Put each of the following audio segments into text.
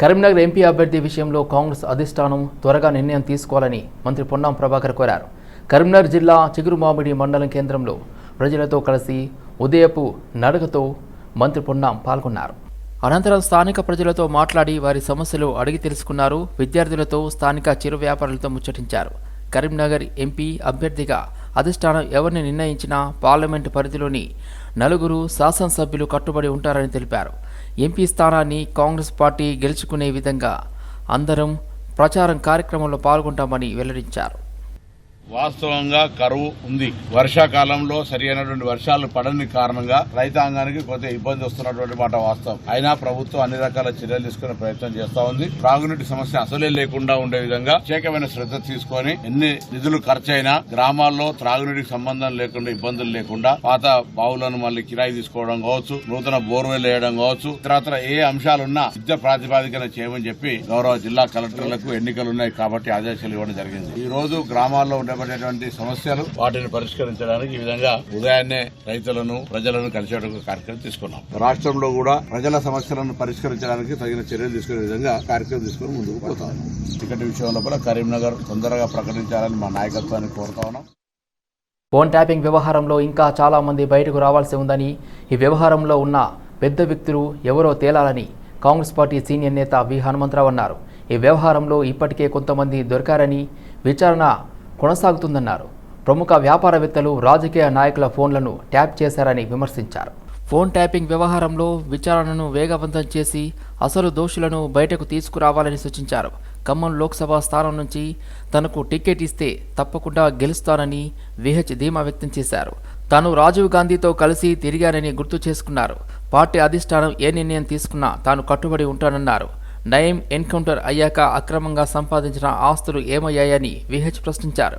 Karimnagar MP అభ్యర్థి విషయంలో కాంగ్రెస్ అధిష్టానం త్వరగా నిర్ణయం తీసుకోవాలని మంత్రి పొన్నం ప్రభాకర్ కోరారు. కరీంనగర్ జిల్లా చిగురుమామిడి మండలం కేంద్రంలో ప్రజలతో కలిసి ఉదయపు నడకతో మంత్రి పొన్నం పాల్గొన్నారు. అనంతరం స్థానిక ప్రజలతో మాట్లాడి వారి సమస్యలు అడిగి తెలుసుకున్నారు. విద్యార్థులతో స్థానిక చిరు వ్యాపారులతో ముచ్చటించారు. కరీంనగర్ ఎంపీ అభ్యర్థిగా అధిష్టానం ఎవరిని నిర్ణయించినా పార్లమెంటు పరిధిలోని నలుగురు శాసనసభ్యులు కట్టుబడి ఉంటారని తెలిపారు. ఎంపీ స్థానాన్ని కాంగ్రెస్ పార్టీ గెలుచుకునే విధంగా అందరం ప్రచారం కార్యక్రమంలో పాల్గొంటామని వెల్లడించారు. వాస్తవంగా కరువు ఉంది. వర్షాకాలంలో సరైనటువంటి వర్షాలు పడని కారణంగా రైతాంగానికి కొంత ఇబ్బంది వస్తున్నటువంటి మాట వాస్తవం. అయినా ప్రభుత్వం అన్ని రకాల చర్యలు తీసుకునే ప్రయత్నం చేస్తా ఉంది. త్రాగునీటి సమస్య అసలే లేకుండా ఉండే విధంగా ప్రత్యేకమైన శ్రద్ధ తీసుకొని ఎన్ని నిధులు ఖర్చైనా గ్రామాల్లో త్రాగునీటికి సంబంధం లేకుండా ఇబ్బందులు లేకుండా పాత బావులను మళ్ళీ కిరాయి తీసుకోవడం కావచ్చు నూతన బోర్వెల్ వేయడం కావచ్చు ఇతరత్ర ఏ అంశాలున్నా విద్య ప్రాతిపాదికన చేయమని చెప్పి గౌరవ జిల్లా కలెక్టర్లకు ఎన్నికలు ఉన్నాయి కాబట్టి ఆదేశాలు ఇవ్వడం జరిగింది. ఈ రోజు గ్రామాల్లో ఉండే ఉండబడేటువంటి సమస్యలు వాటిని పరిష్కరించడానికి ఈ విధంగా ఉదయాన్నే రైతులను ప్రజలను కలిసేటువంటి కార్యక్రమం తీసుకున్నాం. రాష్ట్రంలో కూడా ప్రజల సమస్యలను పరిష్కరించడానికి తగిన చర్యలు తీసుకునే విధంగా కార్యక్రమం తీసుకుని ముందుకు పోతాం టికెట్ విషయం లోపల కరీంనగర్ తొందరగా ప్రకటించాలని మా నాయకత్వాన్ని కోరుతా ఉన్నాం. ఫోన్ ట్యాపింగ్ వ్యవహారంలో ఇంకా చాలా మంది బయటకు రావాల్సి ఉందని ఈ వ్యవహారంలో ఉన్న పెద్ద వ్యక్తులు ఎవరో తేలాలని కాంగ్రెస్ పార్టీ సీనియర్ నేత వి హనుమంతరావు అన్నారు. ఈ వ్యవహారంలో ఇప్పటికే కొంతమంది దొరికారని విచారణ కొనసాగుతుందన్నారు. ప్రముఖ వ్యాపారవేత్తలు రాజకీయ నాయకుల ఫోన్లను ట్యాప్ చేశారని విమర్శించారు. ఫోన్ ట్యాపింగ్ వ్యవహారంలో విచారణను వేగవంతం చేసి అసలు దోషులను బయటకు తీసుకురావాలని సూచించారు. ఖమ్మం లోక్సభ స్థానం నుంచి తనకు టికెట్ ఇస్తే తప్పకుండా గెలుస్తానని విహెచ్ ధీమా వ్యక్తం చేశారు. తాను రాజీవ్ గాంధీతో కలిసి తిరిగానని గుర్తు చేసుకున్నారు. పార్టీ అధిష్టానం ఏ నిర్ణయం తీసుకున్నా తాను కట్టుబడి ఉంటానన్నారు. నయం ఎన్కౌంటర్ అయ్యాక అక్రమంగా సంపాదించిన ఆస్తులు ఏమయ్యాయని విహెచ్ ప్రశ్నించారు.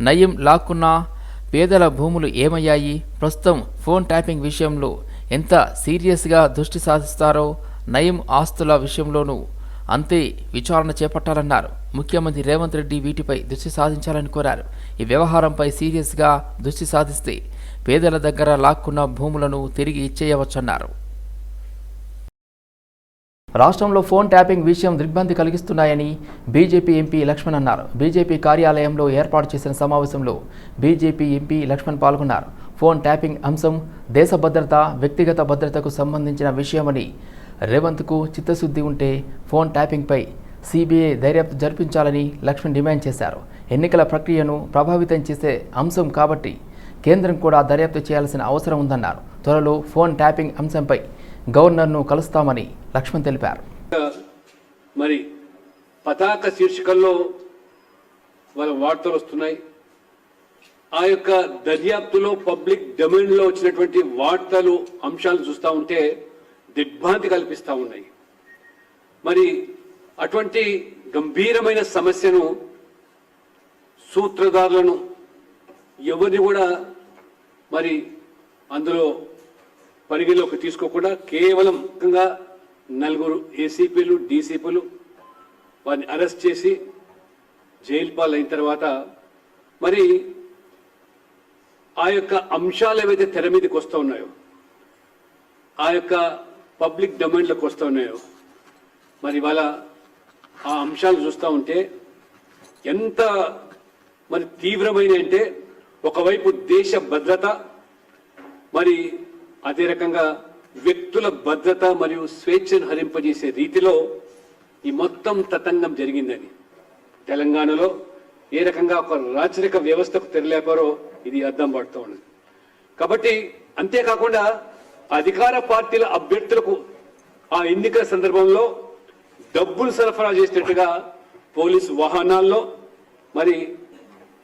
నయం లాక్కున్న పేదల భూములు ఏమయ్యాయి? ప్రస్తుతం ఫోన్ ట్యాపింగ్ విషయంలో ఎంత సీరియస్గా దృష్టి సాధిస్తారో నయం ఆస్తుల విషయంలోనూ అంతే విచారణ చేపట్టాలన్నారు. ముఖ్యమంత్రి రేవంత్ రెడ్డి వీటిపై దృష్టి సాధించాలని కోరారు. ఈ వ్యవహారంపై సీరియస్గా దృష్టి సాధిస్తే పేదల దగ్గర లాక్కున్న భూములను తిరిగి ఇచ్చేయవచ్చన్నారు. రాష్ట్రంలో ఫోన్ ట్యాపింగ్ విషయం దిగ్భ్రాంతి కలిగిస్తున్నాయని బీజేపీ ఎంపీ లక్ష్మణ్ అన్నారు. బీజేపీ కార్యాలయంలో ఏర్పాటు చేసిన సమావేశంలో బీజేపీ ఎంపీ లక్ష్మణ్ పాల్గొన్నారు. ఫోన్ ట్యాపింగ్ అంశం దేశ భద్రత వ్యక్తిగత భద్రతకు సంబంధించిన విషయమని రేవంత్కు చిత్తశుద్ధి ఉంటే ఫోన్ ట్యాపింగ్పై సిబిఐ దర్యాప్తు జరిపించాలని లక్ష్మణ్ డిమాండ్ చేశారు. ఎన్నికల ప్రక్రియను ప్రభావితం చేసే అంశం కాబట్టి కేంద్రం కూడా దర్యాప్తు చేయాల్సిన అవసరం ఉందన్నారు. త్వరలో ఫోన్ ట్యాపింగ్ అంశంపై గవర్నర్ను కలుస్తామని లక్ష్మణ్ తెలిపారు. మరి పతాక శీర్షికల్లో వాళ్ళ వార్తలు వస్తున్నాయి. ఆ యొక్క దర్యాప్తులో పబ్లిక్ డొమైన్లో వచ్చినటువంటి వార్తలు అంశాలు చూస్తూ ఉంటే దిగ్భ్రాంతి కల్పిస్తూ ఉన్నాయి. మరి అటువంటి గంభీరమైన సమస్యను సూత్రధారులను ఎవరిని కూడా మరి అందులో పరిగణలోకి తీసుకోకుండా కేవలం ముఖ్యంగా నలుగురు ఏసీపీలు డీసీపీలు వారిని అరెస్ట్ చేసి జైలు పాలైన తర్వాత మరి ఆ యొక్క అంశాలు ఏవైతే తెర మీదకి వస్తూ ఉన్నాయో ఆ యొక్క పబ్లిక్ డొమైన్లోకి వస్తూ ఉన్నాయో మరి ఇవాళ ఆ అంశాలు చూస్తూ ఉంటే ఎంత మరి తీవ్రమైన అంటే ఒకవైపు దేశ భద్రత మరి అదే రకంగా వ్యక్తుల భద్రత మరియు స్వేచ్ఛను హరింపజేసే రీతిలో ఈ మొత్తం తతంగం జరిగిందని. తెలంగాణలో ఏ రకంగా ఒక రాచరిక వ్యవస్థకు తెరలేపారో ఇది అర్థం పడుతూ ఉన్నది. కాబట్టి అంతేకాకుండా అధికార పార్టీల అభ్యర్థులకు ఆ ఎన్నికల సందర్భంలో డబ్బులు సరఫరా చేసినట్టుగా పోలీసు వాహనాల్లో మరి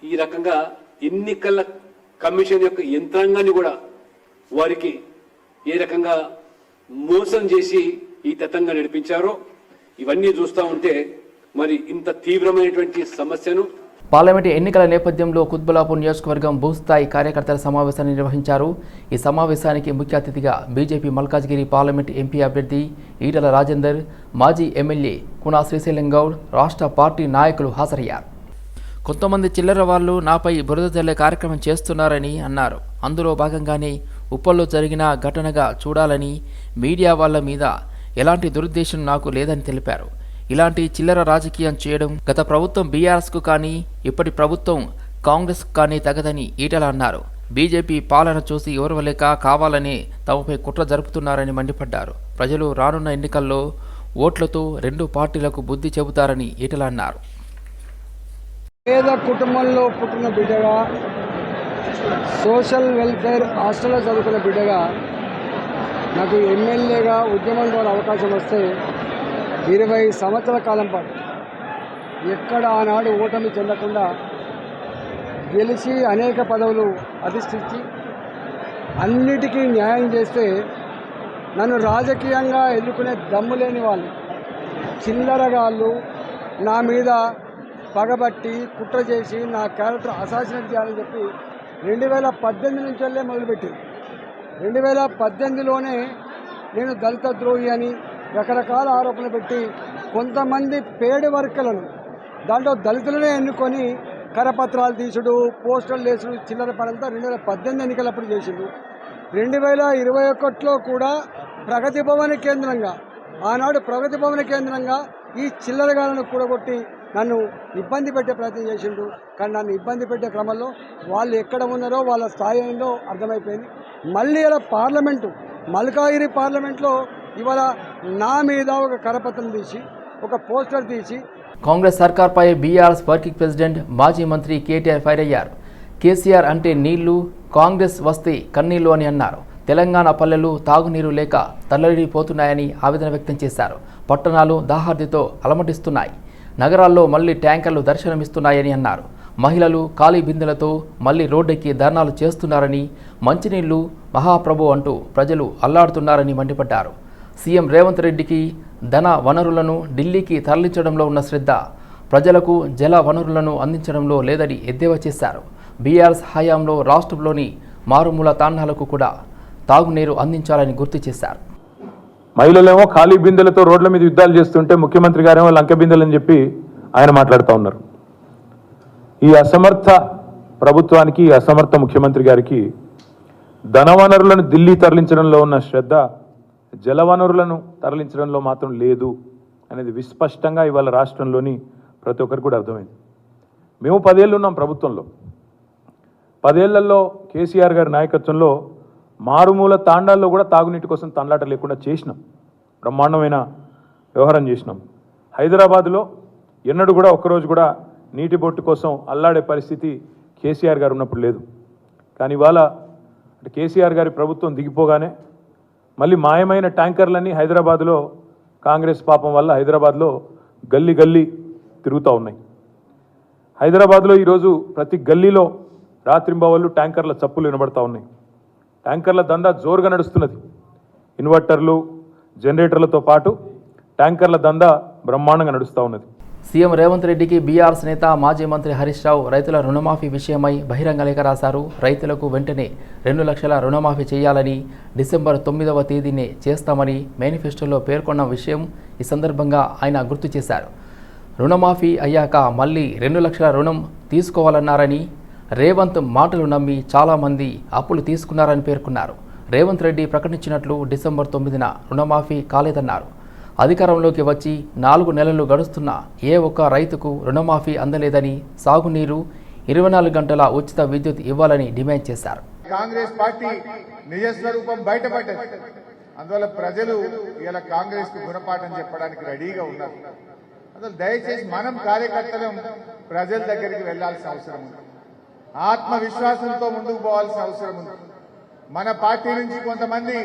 ఈ రకంగా ఎన్నికల కమిషన్ యొక్క యంత్రాంగాన్ని కూడా వారికి ఏ రకంగా మోసం చేసి ఈ తతంగా నడిపించారో ఇవన్నీ చూస్తూ ఉంటే మరి ఇంత తీవ్రమైనటువంటి సమస్యను పార్లమెంటు ఎన్నికల నేపథ్యంలో కుత్బలాపూర్ నియోజకవర్గం భూస్థాయి కార్యకర్తల సమావేశాన్ని నిర్వహించారు. ఈ సమావేశానికి ముఖ్య అతిథిగా బీజేపీ మల్కాజ్గిరి పార్లమెంటు ఎంపీ అభ్యర్థి ఈటల రాజేందర్ మాజీ ఎమ్మెల్యే కునా శ్రీశైలం గౌడ్ రాష్ట్ర పార్టీ నాయకులు హాజరయ్యారు. కొంతమంది చిల్లర వాళ్ళు నాపై బురద జల్లే కార్యక్రమం చేస్తున్నారని అన్నారు. అందులో భాగంగానే ఉప్పల్లో జరిగిన ఘటనగా చూడాలని మీడియా వాళ్ళ మీద ఎలాంటి దురుద్దేశం నాకు లేదని తెలిపారు. ఇలాంటి చిల్లర రాజకీయం చేయడం గత ప్రభుత్వం బీఆర్ఎస్కు కానీ ఇప్పటి ప్రభుత్వం కాంగ్రెస్కు కానీ తగదని ఈటల అన్నారు. బీజేపీ పాలన చూసి ఎవరవలేక కావాలని తమపై కుట్ర జరుపుతున్నారని మండిపడ్డారు. ప్రజలు రానున్న ఎన్నికల్లో ఓట్లతో రెండు పార్టీలకు బుద్ధి చెబుతారని ఈటల అన్నారు. పేద కుటుంబంలో పుట్టిన బిడ్డగా సోషల్ వెల్ఫేర్ హాస్టల్లో చదువుకున్న బిడ్డగా నాకు ఎమ్మెల్యేగా ఉద్యమం ద్వారా అవకాశం వస్తే ఇరవై సంవత్సరాల కాలం పాటు ఎక్కడ ఆనాడు ఓటమి చెందకుండా గెలిచి అనేక పదవులు అధిష్ఠించి అన్నిటికీ న్యాయం చేస్తే నన్ను రాజకీయంగా ఎదుర్కొనే దమ్ము లేని వాళ్ళు చిల్లరగాళ్ళు నా మీద పగబట్టి కుట్ర చేసి నా క్యారెక్టర్ అసాసినేట్ చేయాలని చెప్పి రెండు వేల పద్దెనిమిది నుంచి వెళ్ళే మొదలుపెట్టింది. రెండు వేల పద్దెనిమిదిలోనే నేను దళిత ద్రోహి అని రకరకాల ఆరోపణలు పెట్టి కొంతమంది పేడు వర్కలను దాంట్లో దళితులనే ఎన్నుకొని కరపత్రాలు తీసుడు పోస్టర్లు వేసుడు చిల్లర పడంతా రెండు వేల పద్దెనిమిది ఎన్నికలప్పుడు చేసిండు. రెండు వేల ఇరవై ఒకటిలో కూడా ప్రగతి భవన కేంద్రంగా ఆనాడు ప్రగతి భవన కేంద్రంగా ఈ చిల్లరగాలను కూడగొట్టి నన్ను ఇబ్బంది పెట్టే ప్రయత్నం చేసిండు. కానీ నన్ను ఇబ్బంది పెట్టే క్రమంలో వాళ్ళు ఎక్కడ ఉన్నారో వాళ్ళ స్థాయి ఏందో అర్థమైపోయింది. మళ్ళీ ఇలా పార్లమెంటు మల్కాగిరి పార్లమెంట్లో ఇవాళ నా మీద ఒక కరపత్రం తీసి ఒక పోస్టర్ తీసి కాంగ్రెస్ సర్కార్పై బీఆర్ఎస్ వర్కింగ్ ప్రెసిడెంట్ మాజీ మంత్రి కేటీఆర్ ఫైర్ అయ్యారు. కేసీఆర్ అంటే నీళ్ళు కాంగ్రెస్ వస్తే కన్నీళ్ళు అని అన్నారు. తెలంగాణ పల్లెలు తాగునీరు లేక తల్లడిపోతున్నాయని ఆవేదన వ్యక్తం చేశారు. పట్టణాలు దాహార్దితో అలమటిస్తున్నాయి. నగరాల్లో మళ్ళీ ట్యాంకర్లు దర్శనమిస్తున్నాయని అన్నారు. మహిళలు ఖాళీ బిందెలతో మళ్ళీ రోడ్డెక్కి ధర్నాలు చేస్తున్నారని మంచినీళ్ళు మహాప్రభు అంటూ ప్రజలు అల్లాడుతున్నారని మండిపడ్డారు. సీఎం రేవంత్ రెడ్డికి ధన వనరులను ఢిల్లీకి తరలించడంలో ఉన్న శ్రద్ధ ప్రజలకు జల వనరులను అందించడంలో లేదని ఎద్దేవా చేశారు. బీఆర్ఎస్ హయాంలో రాష్ట్రంలోని మారుమూల తాండాలకు కూడా తాగునీరు అందించాలని గుర్తు చేశారు. మహిళలేమో ఖాళీ బిందెలతో రోడ్ల మీద యుద్ధాలు చేస్తుంటే ముఖ్యమంత్రి గారేమో లంక బిందెలని చెప్పి ఆయన మాట్లాడుతూ ఉన్నారు. ఈ అసమర్థ ప్రభుత్వానికి ఈ అసమర్థ ముఖ్యమంత్రి గారికి ధనవనరులను ఢిల్లీ తరలించడంలో ఉన్న శ్రద్ధ జలవనరులను తరలించడంలో మాత్రం లేదు అనేది విస్పష్టంగా ఇవాళ రాష్ట్రంలోని ప్రతి ఒక్కరికి కూడా అర్థమైంది. మేము పదేళ్ళు ఉన్నాం ప్రభుత్వంలో. పదేళ్ళలో కేసీఆర్ గారి నాయకత్వంలో మారుమూల తాండాల్లో కూడా తాగునీటి కోసం తండ్లాట లేకుండా చేసినాం. బ్రహ్మాండమైన వ్యవహారం చేసినాం. హైదరాబాద్లో ఎన్నడూ కూడా ఒక్కరోజు కూడా నీటి బొట్టు కోసం అల్లాడే పరిస్థితి కేసీఆర్ గారు ఉన్నప్పుడు లేదు. కానీ ఇవాళ అంటే కేసీఆర్ గారి ప్రభుత్వం దిగిపోగానే మళ్ళీ మాయమైన ట్యాంకర్లన్నీ హైదరాబాద్లో కాంగ్రెస్ పాపం వల్ల హైదరాబాద్లో గల్లీ గల్లీ తిరుగుతూ ఉన్నాయి. హైదరాబాద్లో ఈరోజు ప్రతి గల్లీలో రాత్రింబవళ్ళు ట్యాంకర్ల చప్పులు వినబడతా ఉన్నాయి. ట్యాంకర్ల దందా జోరుగా నడుస్తున్నది. ఇన్వర్టర్లు జనరేటర్లతో పాటు ట్యాంకర్ల దందా బ్రహ్మాండంగా నడుస్తూ ఉన్నది. సీఎం రేవంత్ రెడ్డికి బీఆర్ఎస్ నేత మాజీ మంత్రి హరీష్ రావు రైతుల రుణమాఫీ విషయమై బహిరంగ లేఖ రాశారు. రైతులకు వెంటనే రెండు లక్షల రుణమాఫీ చేయాలని డిసెంబర్ తొమ్మిదవ తేదీనే చేస్తామని మేనిఫెస్టోలో పేర్కొన్న విషయం ఈ సందర్భంగా ఆయన గుర్తు చేశారు. రుణమాఫీ అయ్యాక మళ్ళీ రెండు లక్షల రుణం తీసుకోవాలన్నారని రేవంత్ మాటలు నమ్మి చాలామంది అప్పులు తీసుకున్నారని పేర్కొన్నారు. రేవంత్ రెడ్డి ప్రకటించినట్లు డిసెంబర్ తొమ్మిదిన రుణమాఫీ కాలేదన్నారు. అధికారంలోకి వచ్చి నాలుగు నెలలు గడుస్తున్నా ఏ ఒక్క రైతుకు రుణమాఫీ అందలేదని సాగునీరు ఇరవై నాలుగు గంటల ఉచిత విద్యుత్ ఇవ్వాలని డిమాండ్ చేశారు. కాంగ్రెస్ పార్టీ నిజస్వరూపం బయటపడ్డది. అందువల్ల ప్రజలు ఇలా కాంగ్రెస్కు గుణపాఠం చెప్పడానికి రెడీగా ఉన్నారు. అందువల్ల దయచేసి మనం కార్యకర్తలం ప్రజల దగ్గరికి వెళ్ళాల్సిన అవసరం ఉంది. ఆత్మవిశ్వాసంతో ముందుకు పోవాల్సిన అవసరం ఉంది. మన పార్టీ నుంచి కొంతమంది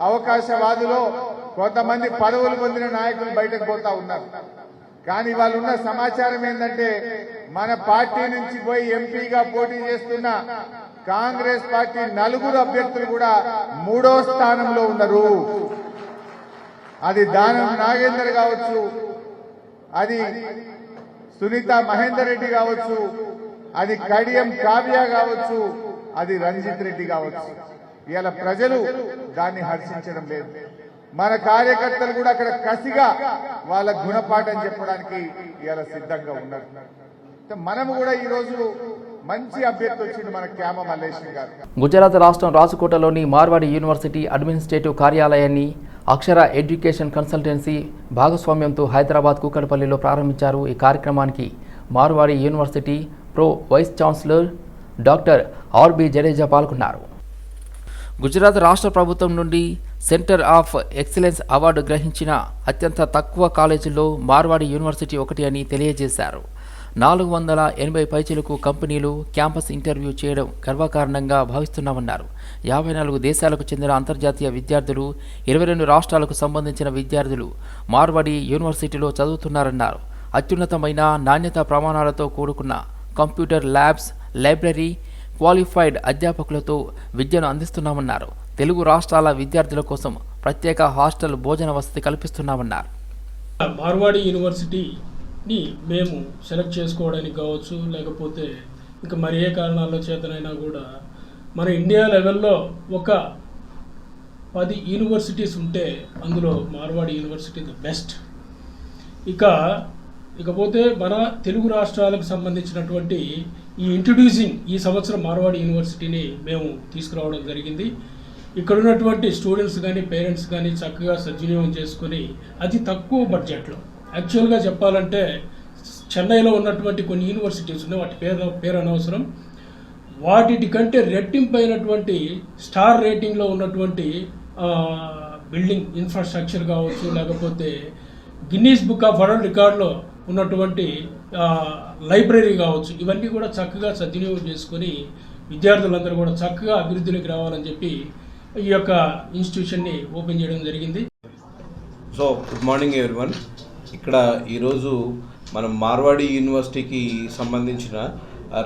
అవకాశవాదులో కొంతమంది పదవులు పొందిన నాయకులు బయటకు పోతా ఉన్నారు. కానీ వాళ్ళు ఉన్న సమాచారం ఏంటంటే మన పార్టీ నుంచి పోయి ఎంపీగా పోటీ చేస్తున్న కాంగ్రెస్ పార్టీ నలుగురు అభ్యర్థులు కూడా మూడో స్థానంలో ఉన్నారు అది దానం నాగేందర్ కావచ్చు అది సునీత మహేందర్ రెడ్డి కావచ్చు అది కడియం కావ్య కావచ్చు అది రంజిత్ రెడ్డి కావచ్చు. ఇవాళ ప్రజలు దాన్ని హర్షించడం లేదు. మన కార్యకర్తలు కూడా అక్కడ కసిగా వాళ్ళ గుణపాఠం చెప్పడానికి ఇవాళ సిద్ధంగా ఉన్నారు. మనము కూడా ఈ రోజు మంచి అభ్యర్థి వచ్చింది మన క్యామ మల్లేశ్వరి గారు. గుజరాత్ రాష్ట్రం రాసుకోటలోని మార్వాడి యూనివర్సిటీ అడ్మినిస్ట్రేటివ్ కార్యాలయాన్ని అక్షర ఎడ్యుకేషన్ కన్సల్టెన్సీ భాగస్వామ్యంతో హైదరాబాద్ కూకట్పల్లిలో ప్రారంభించారు. ఈ కార్యక్రమానికి Marwadi university pro vice chancellor doctor RB Jadeja పాల్గొన్నారు. గుజరాత్ రాష్ట్ర ప్రభుత్వం నుండి సెంటర్ ఆఫ్ ఎక్సలెన్స్ అవార్డు గ్రహించిన అత్యంత తక్కువ కాలేజీల్లో మార్వాడి యూనివర్సిటీ ఒకటి అని తెలియజేశారు. నాలుగు వందల ఎనభై పైచలకు కంపెనీలు క్యాంపస్ ఇంటర్వ్యూ చేయడం గర్వకారణంగా భావిస్తున్నామన్నారు. యాభై నాలుగు దేశాలకు చెందిన అంతర్జాతీయ విద్యార్థులు ఇరవై రెండు రాష్ట్రాలకు సంబంధించిన విద్యార్థులు మార్వాడి యూనివర్సిటీలో చదువుతున్నారన్నారు. అత్యున్నతమైన నాణ్యత ప్రమాణాలతో కూడుకున్న కంప్యూటర్ ల్యాబ్స్ లైబ్రరీ క్వాలిఫైడ్ అధ్యాపకులతో విద్యను అందిస్తున్నామన్నారు. తెలుగు రాష్ట్రాల విద్యార్థుల కోసం ప్రత్యేక హాస్టల్ భోజన వసతి కల్పిస్తున్నామన్నారు. మార్వాడి యూనివర్సిటీని మేము సెలెక్ట్ చేసుకోవడానికి కావచ్చు లేకపోతే ఇంకా మరి ఏ కారణాల చేతనైనా కూడా మన ఇండియా లెవెల్లో ఒక పది యూనివర్సిటీస్ ఉంటే అందులో మార్వాడి యూనివర్సిటీ ద బెస్ట్. ఇక ఇకపోతే మన తెలుగు రాష్ట్రాలకు సంబంధించినటువంటి ఈ ఇంట్రడ్యూసింగ్ ఈ సంవత్సరం మార్వాడి యూనివర్సిటీని మేము తీసుకురావడం జరిగింది. ఇక్కడ ఉన్నటువంటి స్టూడెంట్స్ కానీ పేరెంట్స్ కానీ చక్కగా సద్వినియోగం చేసుకుని అతి తక్కువ బడ్జెట్లో యాక్చువల్గా చెప్పాలంటే చెన్నైలో ఉన్నటువంటి కొన్ని యూనివర్సిటీస్ ఉన్నాయి. వాటి పేరు పేరు అనవసరం. వాటి కంటే రెట్టింపైనటువంటి స్టార్ రేటింగ్లో ఉన్నటువంటి బిల్డింగ్ ఇన్ఫ్రాస్ట్రక్చర్ కావచ్చు లేకపోతే గిన్నీస్ బుక్ ఆఫ్ వరల్డ్ రికార్డులో ఉన్నటువంటి లైబ్రరీ కావచ్చు ఇవన్నీ కూడా చక్కగా సద్వినియోగం చేసుకొని విద్యార్థులందరూ కూడా చక్కగా అభివృద్ధిలోకి రావాలని చెప్పి ఈ యొక్క ఇన్స్టిట్యూషన్ని ఓపెన్ చేయడం జరిగింది. So good morning everyone. ఇక్కడ ఈరోజు మనం మార్వాడి యూనివర్సిటీకి సంబంధించిన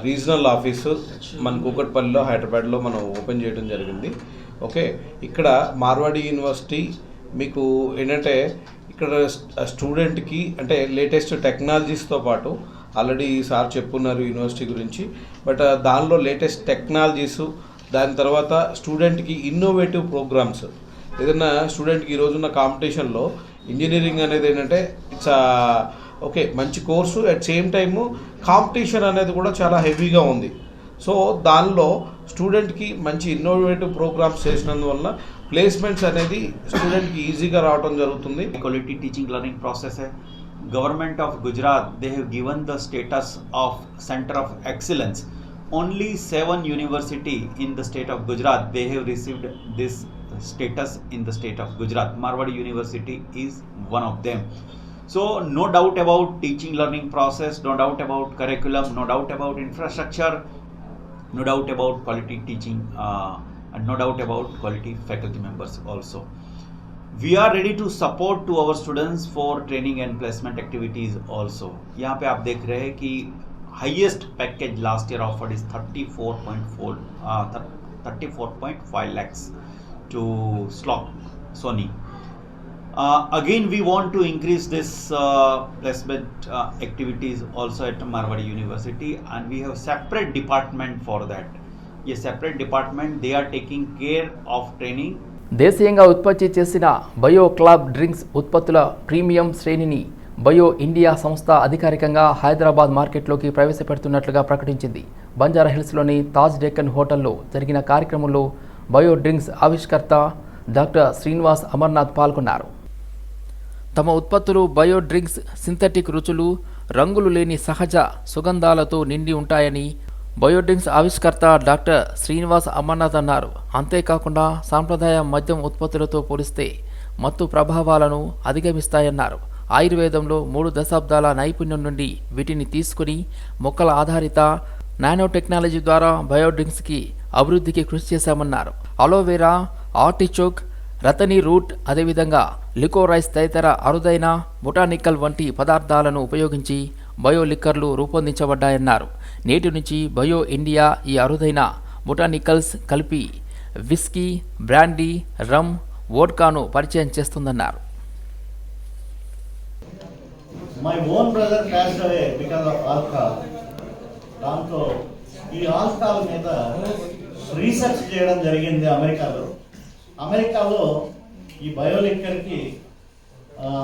రీజనల్ ఆఫీసు మన కూకట్పల్లిలో హైదరాబాద్లో మనం ఓపెన్ చేయడం జరిగింది. ఓకే ఇక్కడ మార్వాడి యూనివర్సిటీ మీకు ఏంటంటే ఇక్కడ స్టూడెంట్కి అంటే లేటెస్ట్ టెక్నాలజీస్తో పాటు ఆల్రెడీ సార్ చెప్పున్నారు యూనివర్సిటీ గురించి బట్ దానిలో లేటెస్ట్ టెక్నాలజీస్ దాని తర్వాత స్టూడెంట్కి ఇన్నోవేటివ్ ప్రోగ్రామ్స్. ఏదైనా స్టూడెంట్కి ఈరోజున్న కాంపిటీషన్లో ఇంజనీరింగ్ అనేది ఏంటంటే ఇట్స్ ఓకే మంచి course at same time competition అనేది కూడా చాలా హెవీగా ఉంది. సో దానిలో స్టూడెంట్కి మంచి ఇన్నోవేటివ్ ప్రోగ్రామ్స్ చేసినందువల్ల ప్లేస్మెంట్స్ అనేది స్టూడెంట్కి ఈజీగా రావడం జరుగుతుంది quality teaching learning process है government of gujarat they have given the status of center of excellence only seven university in the state of gujarat they have received this status in the state of gujarat marwadi university is one of them so no doubt about teaching learning process no doubt about curriculum no doubt about infrastructure no doubt about quality teaching uh, and no doubt about quality faculty members also we are ready to support to our students for training and placement activities also यहाँ पे आप देख रहे हैं कि highest package last year offered is 34.4 uh, 34.5 lakhs to slot sony uh, again we want to increase this uh, placement uh, activities also at marwadi university and we have separate department for that a separate department they are taking care of training దేశీయంగా ఉత్పత్తి చేసిన bio club drinks ఉత్పత్తుల premium శ్రేణిని bio India సంస్థ అధికారికంగా హైదరాబాద్ మార్కెట్లోకి ప్రవేశపెడుతున్నట్లుగా ప్రకటించింది. బంజారా హిల్స్లోని తాజ్ డెక్కన్ హోటల్లో జరిగిన కార్యక్రమంలో బయో డ్రింక్స్ ఆవిష్కర్త డాక్టర్ శ్రీనివాస్ అమర్నాథ్ పాల్గొన్నారు. తమ ఉత్పత్తులు బయో డ్రింక్స్ సింథటిక్ రుచులు రంగులు లేని సహజ సుగంధాలతో నిండి ఉంటాయని బయో ఆవిష్కర్త డాక్టర్ శ్రీనివాస్ అమర్నాథ్ అన్నారు. అంతేకాకుండా సాంప్రదాయ మద్యం ఉత్పత్తులతో పోలిస్తే మత్తు ప్రభావాలను అధిగమిస్తాయన్నారు. ఆయుర్వేదంలో మూడు దశాబ్దాల నైపుణ్యం నుండి వీటిని తీసుకుని మొక్కల ఆధారిత నానో టెక్నాలజీ ద్వారా బయోడ్రింక్స్కి అభివృద్ధికి కృషి చేశామన్నారు. Aloe vera artichoke rhatany root అదేవిధంగా లికోరైస్ తదితర అరుదైన బొటానికల్ వంటి పదార్థాలను ఉపయోగించి బయో లిక్కర్లు రూపొందించబడ్డాయన్నారు. నేటి నుంచి బయో ఇండియా ఈ అరుదైన బొటానికల్స్ కలిపి విస్కీ బ్రాండీ రమ్ వోడ్కాను పరిచయం చేస్తుందన్నారు. My own brother cash away because of alcohol దాంతో ఈ ఆల్కహాల్ మీద రీసెర్చ్ చేయడం జరిగింది అమెరికాలో. అమెరికాలో ఈ బయోలిక్కర్కి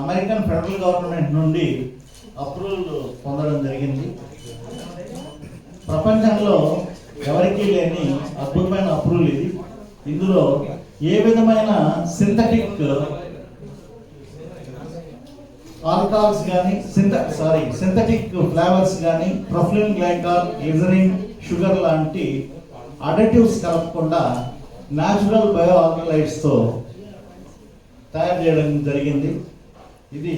అమెరికన్ ఫెడరల్ గవర్నమెంట్ నుండి అప్రూవల్ పొందడం జరిగింది. ప్రపంచంలో ఎవరికీ లేని అద్భుతమైన అప్రూవల్ ఇది ఇందులో ఏ విధమైన సింథటిక్ ఆల్కహాల్స్ కానీ సింథ సారీ సింథటిక్ ఫ్లేవర్స్ కానీ ప్రొఫ్లిన్ గ్లైకాల్ ఎజరిన్ షుగర్ లాంటి అడటివ్స్ కలపకుండా న్యాచురల్ బయో ఆల్కలైట్స్తో తయారు చేయడం జరిగింది. ఇది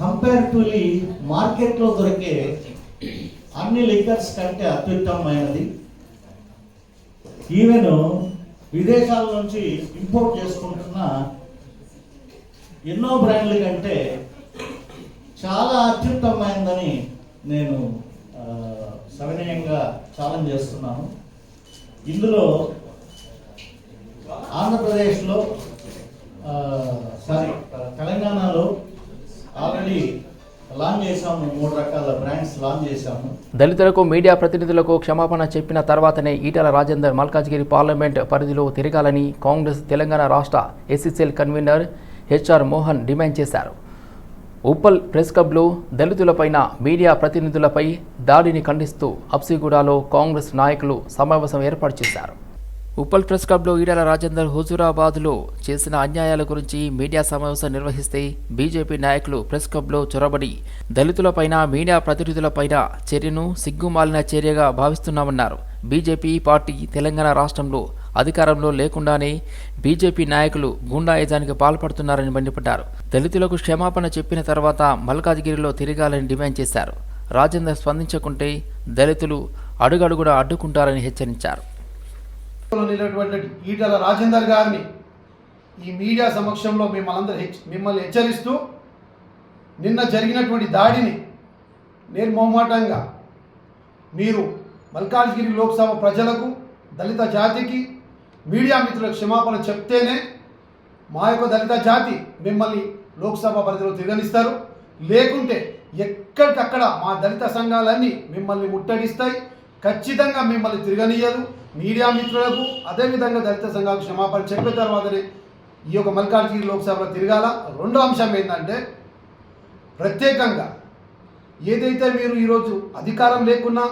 కంపేరిటివ్లీ మార్కెట్లో దొరికే అన్ని లిక్కర్స్ కంటే అత్యుత్తమమైనది. ఈవెన్ విదేశాల నుంచి ఇంపోర్ట్ చేసుకుంటున్న ఎన్నో బ్రాండ్ల కంటే చాలా అత్యుత్తమమైనదని నేను సవినయంగా ఛాలెంజ్ చేస్తున్నాను. ఇందులో ఆంధ్రప్రదేశ్లో సారీ తెలంగాణలో ఆల్రెడీ లాంచ్ చేశాము మూడు రకాల బ్రాండ్స్ లాంచ్ చేశాము. దళితులకు మీడియా ప్రతినిధులకు క్షమాపణ చెప్పిన తర్వాతనే ఈటల రాజేందర్ మల్కాజ్గిరి పార్లమెంట్ పరిధిలో తిరగాలని కాంగ్రెస్ తెలంగాణ రాష్ట్ర SCCL convener HR Mohan demand చేశారు. ఉప్పల్ ప్రెస్ క్లబ్లో దళితులపైన మీడియా ప్రతినిధులపై దాడిని ఖండిస్తూ అప్సిగూడలో కాంగ్రెస్ నాయకులు సమావేశం ఏర్పాటు చేశారు. ఉప్పల్ ప్రెస్ క్లబ్లో ఈడల రాజేందర్ హుజూరాబాద్లో చేసిన అన్యాయాల గురించి మీడియా సమావేశం నిర్వహిస్తే బీజేపీ నాయకులు ప్రెస్ క్లబ్లో చొరబడి దళితులపైన మీడియా ప్రతినిధులపైన చర్యను సిగ్గుమాలిన చర్యగా భావిస్తున్నామన్నారు. బీజేపీ పార్టీ తెలంగాణ రాష్ట్రంలో అధికారంలో లేకుండానే బీజేపీ నాయకులు గుండాయుధానికి పాల్పడుతున్నారని మండిపడ్డారు. దళితులకు క్షమాపణ చెప్పిన తర్వాత మల్కాజ్గిరిలో తిరగాలని డిమాండ్ చేశారు. రాజేందర్ స్పందించకుంటే దళితులు అడుగడుగున అడ్డుకుంటారని హెచ్చరించారు. ఉన్నటువంటి ఈటల రాజేందర్ గారిని ఈ మీడియా సమక్షంలో మిమ్మల్ని హెచ్ మిమ్మల్ని హెచ్చరిస్తూ నిన్న జరిగినటువంటి దాడిని నిర్మోహమాటంగా మీరు మల్కాజ్గిరి లోక్సభ ప్రజలకు దళిత జాతికి మీడియా మిత్రులకు క్షమాపణ చెప్తేనే మా యొక్క దళిత జాతి మిమ్మల్ని లోక్సభ పరిధిలో తిరగనిస్తారు. లేకుంటే ఎక్కడికక్కడ మా దళిత సంఘాలన్నీ మిమ్మల్ని ముట్టడిస్తాయి. ఖచ్చితంగా మిమ్మల్ని తిరగనియదు మీడియా మిత్రులకు అదేవిధంగా దళిత సంఘాలకు క్షమాపణ చెప్పిన తర్వాతనే ఈ యొక్క మల్కాజ్గిరి లోక్సభలో తిరగాల. రెండో అంశం ఏంటంటే ప్రత్యేకంగా ఏదైతే మీరు ఈరోజు అధికారం లేకున్నా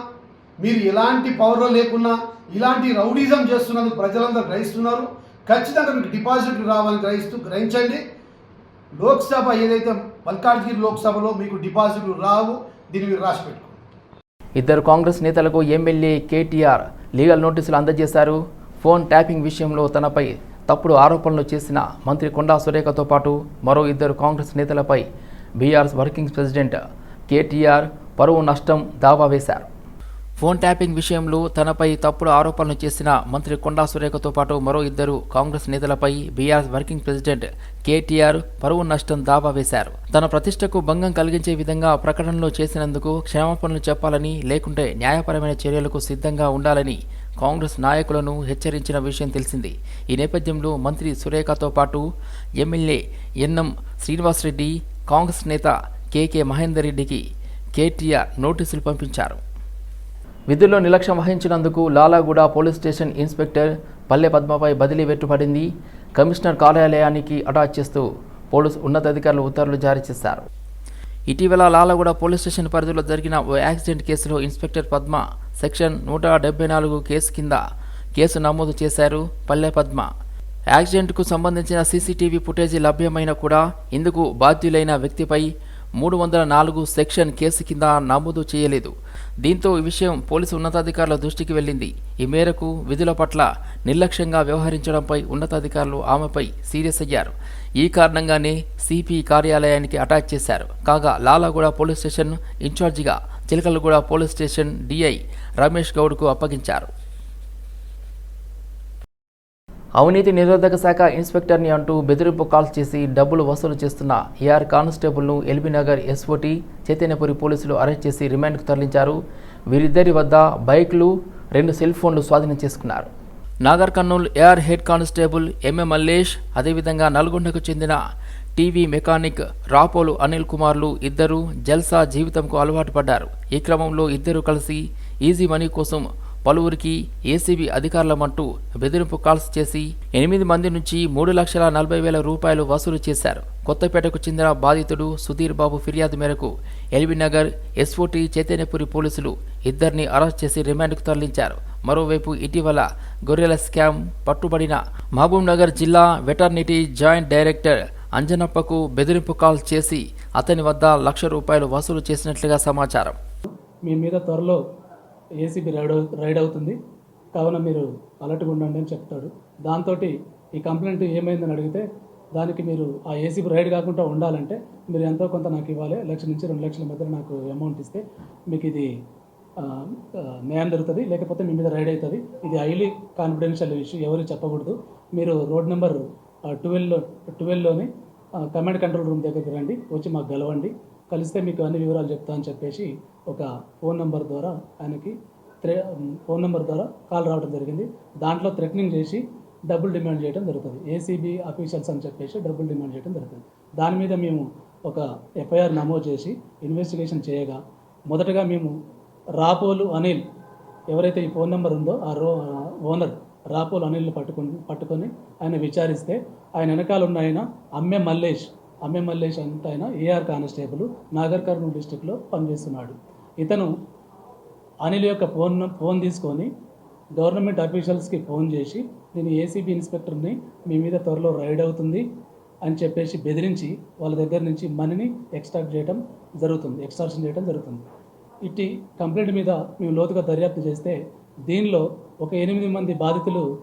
మీరు ఎలాంటి పవర్లో లేకున్నా ఇలాంటి రౌడీజం చేస్తున్నందుకు ప్రజలందరూ గ్రహిస్తున్నారు. ఖచ్చితంగా మీకు డిపాజిట్లు రావాలని గ్రహిస్తూ గ్రహించండి. లోక్సభ ఏదైతే మల్కాజ్గిరి లోక్సభలో మీకు డిపాజిట్లు రావు దీని మీరు రాసి పెట్టుకోండి ఇద్దరు కాంగ్రెస్ నేతలకు ఎమ్మెల్యే కేటీఆర్ లీగల్ నోటీసులు అందజేశారు. ఫోన్ ట్యాపింగ్ విషయంలో తనపై తప్పుడు ఆరోపణలు చేసిన మంత్రి కొండా సురేఖతో పాటు మరో ఇద్దరు కాంగ్రెస్ నేతలపై బీఆర్ఎస్ వర్కింగ్ ప్రెసిడెంట్ కేటీఆర్ పరువు నష్టం దావా వేశారు. ఫోన్ ట్యాపింగ్ విషయంలో తనపై తప్పుడు ఆరోపణలు చేసిన మంత్రి కొండా సురేఖతో పాటు మరో ఇద్దరు కాంగ్రెస్ నేతలపై బీఆర్ వర్కింగ్ ప్రెసిడెంట్ కేటీఆర్ పరువు నష్టం దావా వేశారు. తన ప్రతిష్టకు భంగం కలిగించే విధంగా ప్రకటనలు చేసినందుకు క్షమాపణలు చెప్పాలని లేకుంటే న్యాయపరమైన చర్యలకు సిద్ధంగా ఉండాలని కాంగ్రెస్ నాయకులను హెచ్చరించిన విషయం తెలిసింది. ఈ నేపథ్యంలో మంత్రి సురేఖతో పాటు ఎమ్మెల్యే ఎన్ఎం శ్రీనివాసరెడ్డి కాంగ్రెస్ నేత కేకే మహేందర్ రెడ్డికి కేటీఆర్ నోటీసులు పంపించారు. విధుల్లో నిర్లక్ష్యం వహించినందుకు Lalaguda police station inspector Palle పద్మపై బదిలీ వెట్టుపడింది కమిషనర్ కార్యాలయానికి అటాచ్ చేస్తూ పోలీసు ఉన్నతాధికారులు ఉత్తర్వులు జారీ చేశారు. ఇటీవల లాలగూడ పోలీస్ స్టేషన్ పరిధిలో జరిగిన ఓ యాక్సిడెంట్ కేసులో ఇన్స్పెక్టర్ పద్మ సెక్షన్ నూట డెబ్బై నాలుగు కేసు కింద కేసు నమోదు చేశారు పల్లె పద్మ. యాక్సిడెంట్కు సంబంధించిన సీసీటీవీ ఫుటేజీ లభ్యమైన కూడా ఇందుకు బాధ్యులైన వ్యక్తిపై మూడు వందల నాలుగు సెక్షన్ కేసు కింద నమోదు చేయలేదు. దీంతో ఈ విషయం పోలీసు ఉన్నతాధికారుల దృష్టికి వెళ్ళింది. ఈ మేరకు విధుల పట్ల నిర్లక్ష్యంగా వ్యవహరించడంపై ఉన్నతాధికారులు ఆమెపై సీరియస్ అయ్యారు. ఈ కారణంగానే సిపి కార్యాలయానికి అటాచ్ చేశారు. కాగా లాలాగూడ పోలీస్ స్టేషన్ ఇన్ఛార్జిగా Chilakalaguda police station DI Ramesh గౌడ్కు అప్పగించారు. అవినీతి నిరోధక శాఖ ఇన్స్పెక్టర్ని అంటూ బెదిరింపు కాల్స్ చేసి డబ్బులు వసూలు చేస్తున్న ఏఆర్ కానిస్టేబుల్ను ఎల్బీనగర్ ఎస్ఓటీ చైతన్యపురి పోలీసులు అరెస్ట్ చేసి రిమాండ్కు తరలించారు. వీరిద్దరి వద్ద బైక్లు రెండు సెల్ ఫోన్లు స్వాధీనం చేసుకున్నారు. Nagar Kurnool AR head constable MM Mallesh అదేవిధంగా నల్గొండకు చెందిన టీవీ మెకానిక్ రాపోలు అనిల్ కుమార్లు ఇద్దరు జల్సా జీవితంకు అలవాటు పడ్డారు. ఈ క్రమంలో ఇద్దరు కలిసి ఈజీ మనీ కోసం పలువురికి ఏసీబీ అధికారులమంటూ బెదిరింపు కాల్స్ చేసి ఎనిమిది మంది నుంచి మూడు లక్షల నలభై వేల రూపాయలు వసూలు చేశారు. కొత్తపేటకు చెందిన బాధితుడు సుధీర్ బాబు ఫిర్యాదు మేరకు ఎల్బీనగర్ ఎస్ఓటీ చైతన్యపురి పోలీసులు ఇద్దరిని అరెస్ట్ చేసి రిమాండ్కు తరలించారు. మరోవైపు ఇటీవల గొర్రెల స్కామ్ పట్టుబడిన మహబూబ్నగర్ జిల్లా వెటర్నిటీ జాయింట్ డైరెక్టర్ అంజనప్పకు బెదిరింపు కాల్ చేసి అతని వద్ద లక్ష రూపాయలు వసూలు చేసినట్లుగా సమాచారం. మీ మీద త్వరలో ఏసీబీ రైడ్ అవు- రైడ్ అవుతుంది. కావున మీరు అలర్ట్గా ఉండండి అని చెప్తాడు. దాంతో ఈ కంప్లైంట్ ఏమైందని అడిగితే దానికి మీరు ఆ ఏసీబీ రైడ్ కాకుండా ఉండాలంటే మీరు ఎంతో కొంత నాకు ఇవ్వాలి. లక్ష నుంచి రెండు లక్షల మధ్యలో నాకు అమౌంట్ ఇస్తే మీకు ఇది న్యాయం జరుగుతుంది. లేకపోతే మీ మీద రైడ్ అవుతుంది. ఇది హైలీ కాన్ఫిడెన్షియల్ ఇష్యూ ఎవరు చెప్పకూడదు. మీరు రోడ్ నెంబర్ ట్వెల్వ్లో ట్వెల్వ్లోని కమాండ్ కంట్రోల్ రూమ్ దగ్గరికి రండి. వచ్చి మాకు గెలవండి కలిస్తే మీకు అన్ని వివరాలు చెప్తా అని చెప్పేసి ఒక ఫోన్ నెంబర్ ద్వారా ఆయనకి త్రే ఫోన్ నెంబర్ ద్వారా కాల్ రావడం జరిగింది. దాంట్లో థ్రెటనింగ్ చేసి డబ్బులు డిమాండ్ చేయడం జరుగుతుంది. ఏసీబీ అఫీషియల్స్ అని చెప్పేసి డబ్బులు డిమాండ్ చేయడం జరుగుతుంది. దాని మీద మేము ఒక ఎఫ్ఐఆర్ నమోదు చేసి ఇన్వెస్టిగేషన్ చేయగా మొదటగా మేము రాపోలు అనిల్ ఎవరైతే ఈ ఫోన్ నెంబర్ ఉందో ఆ రో ఓనర్ రాపోలు అనిల్ని పట్టుకొని పట్టుకొని ఆయన విచారిస్తే ఆయన వెనకాల ఉన్న ఆయన అమ్మె మల్లేష్ అమ్మె మల్లేష్ అంటే ఆయన ఏఆర్ కానిస్టేబుల్ నాగర్ కర్నూలు డిస్టిక్లో పనిచేస్తున్నాడు. ఇతను అనిల్ యొక్క ఫోన్ ఫోన్ తీసుకొని గవర్నమెంట్ అఫీషియల్స్కి ఫోన్ చేసి నేను ఏసీబీ ఇన్స్పెక్టర్ని మీ మీద త్వరలో రైడ్ అవుతుంది అని చెప్పేసి బెదిరించి వాళ్ళ దగ్గర నుంచి మనీని ఎక్స్ట్రాక్ట్ చేయడం జరుగుతుంది ఎక్స్ట్రాక్షన్ చేయడం జరుగుతుంది. ఇట్టి కంప్లైంట్ మీద మేము లోతుగా దర్యాప్తు చేస్తే దీనిలో ఒక ఎనిమిది మంది బాధితులు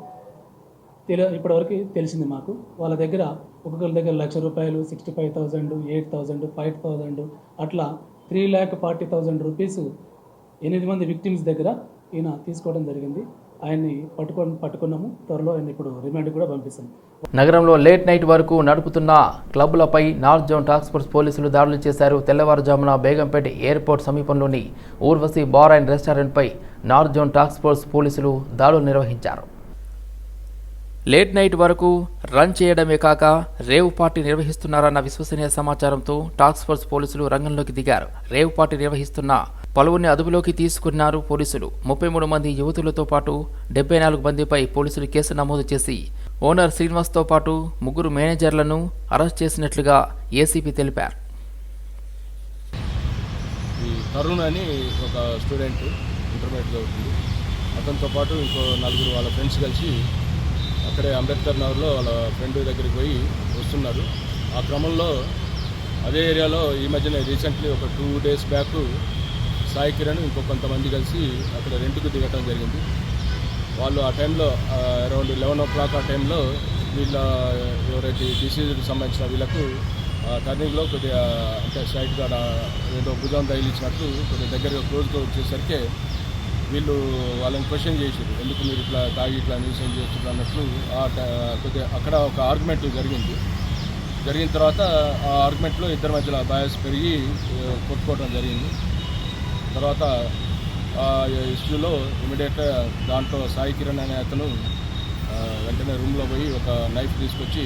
తెలి ఇప్పటివరకు తెలిసింది మాకు. వాళ్ళ దగ్గర ఒక్కొక్కరి దగ్గర లక్ష రూపాయలు sixty five thousand eight thousand five thousand అట్లా three lakh forty thousand rupees ఎనిమిది మంది విక్టిమ్స్ దగ్గర ఈయన తీసుకోవడం జరిగింది. ఆయన్ని పట్టుకొని పట్టుకున్నాము. త్వరలో ఆయన ఇప్పుడు రిమాండ్ కూడా పంపిస్తాం. నగరంలో లేట్ నైట్ వరకు నడుపుతున్న క్లబ్లపై నార్త్ జోన్ టాస్క్ ఫోర్స్ పోలీసులు దాడులు చేశారు. తెల్లవారుజామున బేగంపేట ఎయిర్పోర్ట్ సమీపంలోని ఊర్వశి బార్ అండ్ రెస్టారెంట్పై నార్త్ జోన్ టాస్క్ ఫోర్స్ పోలీసులు దాడులు నిర్వహించారు. లేట్ నైట్ వరకు రన్ చేయడమే కాక రేవ్ పార్టీ నిర్వహిస్తున్నారన్న విశ్వసనీయ సమాచారంతో టాస్క్ ఫోర్స్ పోలీసులు రంగంలోకి దిగారు. రేవ్ పార్టీ నిర్వహిస్తున్న పలువురిని అదుపులోకి తీసుకున్నారు పోలీసులు. ముప్పై మూడు మంది యువతులతో పాటు డెబ్బై నాలుగు మందిపై పోలీసులు కేసు నమోదు చేసి ఓనర్ శ్రీనివాస్తో పాటు ముగ్గురు మేనేజర్లను అరెస్ట్ చేసినట్లుగా ఏసీపీ తెలిపారు. తరుణ్ అని ఒక స్టూడెంట్ ఇంటర్మీడియట్ చదువుతుంది. అతనితో పాటు ఇంకో నలుగురు వాళ్ళ ఫ్రెండ్స్ కలిసి అక్కడే అంబేద్కర్ నగర్లో వాళ్ళ ఫ్రెండ్ దగ్గరికి పోయి వస్తున్నారు. ఆ క్రమంలో అదే ఏరియాలో ఈ మధ్యనే రీసెంట్లీ ఒక two days back Sai Kiran ఇంకో కొంతమంది కలిసి అక్కడ రెంట్కు దిగటం జరిగింది. వాళ్ళు ఆ టైంలో అరౌండ్ లెవెన్ ఓ క్లాక్ ఆ టైంలో వీళ్ళ ఎవరైతే డిసీజ్కి సంబంధించిన వీళ్ళకు టర్నింగ్లో కొద్దిగా అంటే సైడ్గా ఏదో భుజం తగిలించినట్టు కొద్దిగా దగ్గరగా క్లోజ్గా వచ్చేసరికి వీళ్ళు వాళ్ళని క్వశ్చన్ చేశారు. ఎందుకు మీరు ఇట్లా తాగి ఇట్లా న్యూసెన్స్ చేస్తున్నారు అన్నట్లు ఆ కొద్దిగా అక్కడ ఒక ఆర్గ్యుమెంట్ జరిగింది. జరిగిన తర్వాత ఆ ఆర్గ్యుమెంట్లో ఇద్దరి మధ్యలో బయాస్ పెరిగి కొట్టుకోవడం జరిగింది. తర్వాత ఆ ఇష్యూలో ఇమీడియట్గా దాంట్లో సాయి కిరణ్ అనే అతను వెంటనే రూమ్లో పోయి ఒక నైఫ్ తీసుకొచ్చి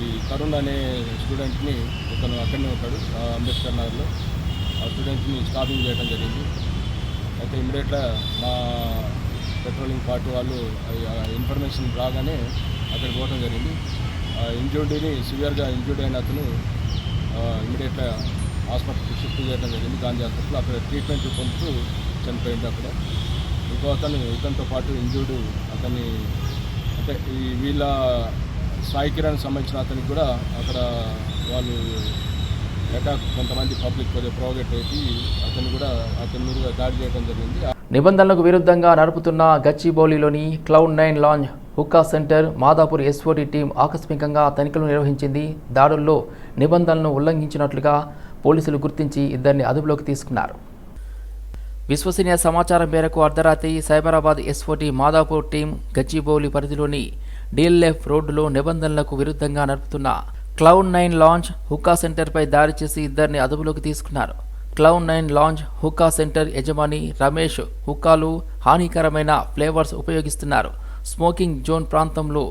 ఈ తరుణ్ అనే స్టూడెంట్ని ఇతను అక్కడనే ఉంటాడు అంబేద్కర్ నగర్లో. ఆ స్టూడెంట్ని స్టాపింగ్ చేయడం జరిగింది. అయితే ఇమీడియట్గా మా పెట్రోలింగ్ పార్టీ వాళ్ళు ఇన్ఫర్మేషన్ రాగానే అక్కడ పోవడం జరిగింది. ఇంజ్యూర్డీని సివియర్గా ఇంజ్యూర్డ్ అయిన అతను ఇమీడియట్గా హాస్పిటల్కి షిఫ్ట్ చేయడం జరిగింది. గాంధీ హాస్పిటల్ అక్కడ ట్రీట్మెంట్ పొందుతూ చనిపోయింది అక్కడ. ఇంకో అతను ఇతనితో పాటు ఇంజ్యూర్డు అతన్ని అంటే ఈ వీళ్ళ సాయి కిరణ్ సంబంధించిన అతనికి కూడా అక్కడ వాళ్ళు అటాక్ కొంతమంది పబ్లిక్ కొద్దిగా ప్రోగేట్ అయ్యి అతను కూడా అతని మీద దాడి చేయడం జరిగింది. నిబంధనలకు విరుద్ధంగా నడుపుతున్న గచ్చిబౌలిలోని cloud nine lounge hookah centre Madhapur SOT team ఆకస్మికంగా తనిఖీలు నిర్వహించింది. దాడుల్లో నిబంధనలను ఉల్లంఘించినట్లుగా పోలీసులు గుర్తించి ఇద్దరిని అదుపులోకి తీసుకున్నారు. విశ్వసనీయ సమాచారం మేరకు అర్ధరాత్రి సైబరాబాద్ ఎస్ఓటి మాదాపూర్ టీం గచ్చిబౌలి పరిధిలోని డిఎల్ఎఫ్ రోడ్డులో నిబంధనలకు విరుద్ధంగా నడుపుతున్న క్లౌడ్ నైన్ లాంచ్ హుక్కా సెంటర్పై దాడి చేసి ఇద్దరిని అదుపులోకి తీసుకున్నారు. Cloud nine lounge hookah centre యజమాని రమేష్ హుక్కాలు హానికరమైన ఫ్లేవర్స్ ఉపయోగిస్తున్నారు. స్మోకింగ్ జోన్ ప్రాంతంలో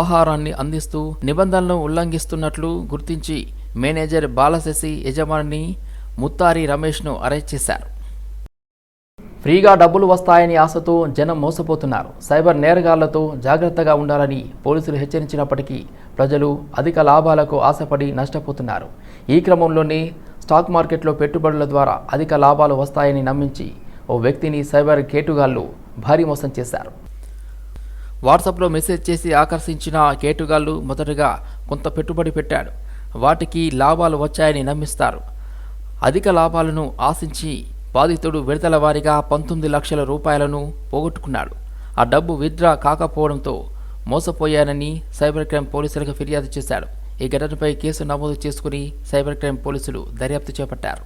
ఆహారాన్ని అందిస్తూ నిబంధనలను ఉల్లంఘిస్తున్నట్లు గుర్తించి మేనేజర్ బాలశశి యజమాని ముత్తారి రమేష్ను అరెస్ట్ చేశారు. ఫ్రీగా డబ్బులు వస్తాయని ఆశతో జనం మోసపోతున్నారు. సైబర్ నేరగాళ్ళతో జాగ్రత్తగా ఉండాలని పోలీసులు హెచ్చరించినప్పటికీ ప్రజలు అధిక లాభాలకు ఆశపడి నష్టపోతున్నారు. ఈ క్రమంలోనే స్టాక్ మార్కెట్లో పెట్టుబడుల ద్వారా అధిక లాభాలు వస్తాయని నమ్మించి ఓ వ్యక్తిని సైబర్ కేటుగాళ్ళు భారీ మోసం చేశారు. వాట్సాప్లో మెసేజ్ చేసి ఆకర్షించిన కేటుగాళ్ళు మొదటగా కొంత పెట్టుబడి పెట్టాడు. వాటికి లాభాలు వచ్చాయని నమ్మిస్తారు. అధిక లాభాలను ఆశించి బాధితుడు విడతల వారీగా పంతొమ్మిది లక్షల రూపాయలను పోగొట్టుకున్నాడు. ఆ డబ్బు విత్డ్రా కాకపోవడంతో మోసపోయానని సైబర్ క్రైమ్ పోలీసులకు ఫిర్యాదు చేశాడు. ఈ ఘటనపై కేసు నమోదు చేసుకుని సైబర్ క్రైమ్ పోలీసులు దర్యాప్తు చేపట్టారు.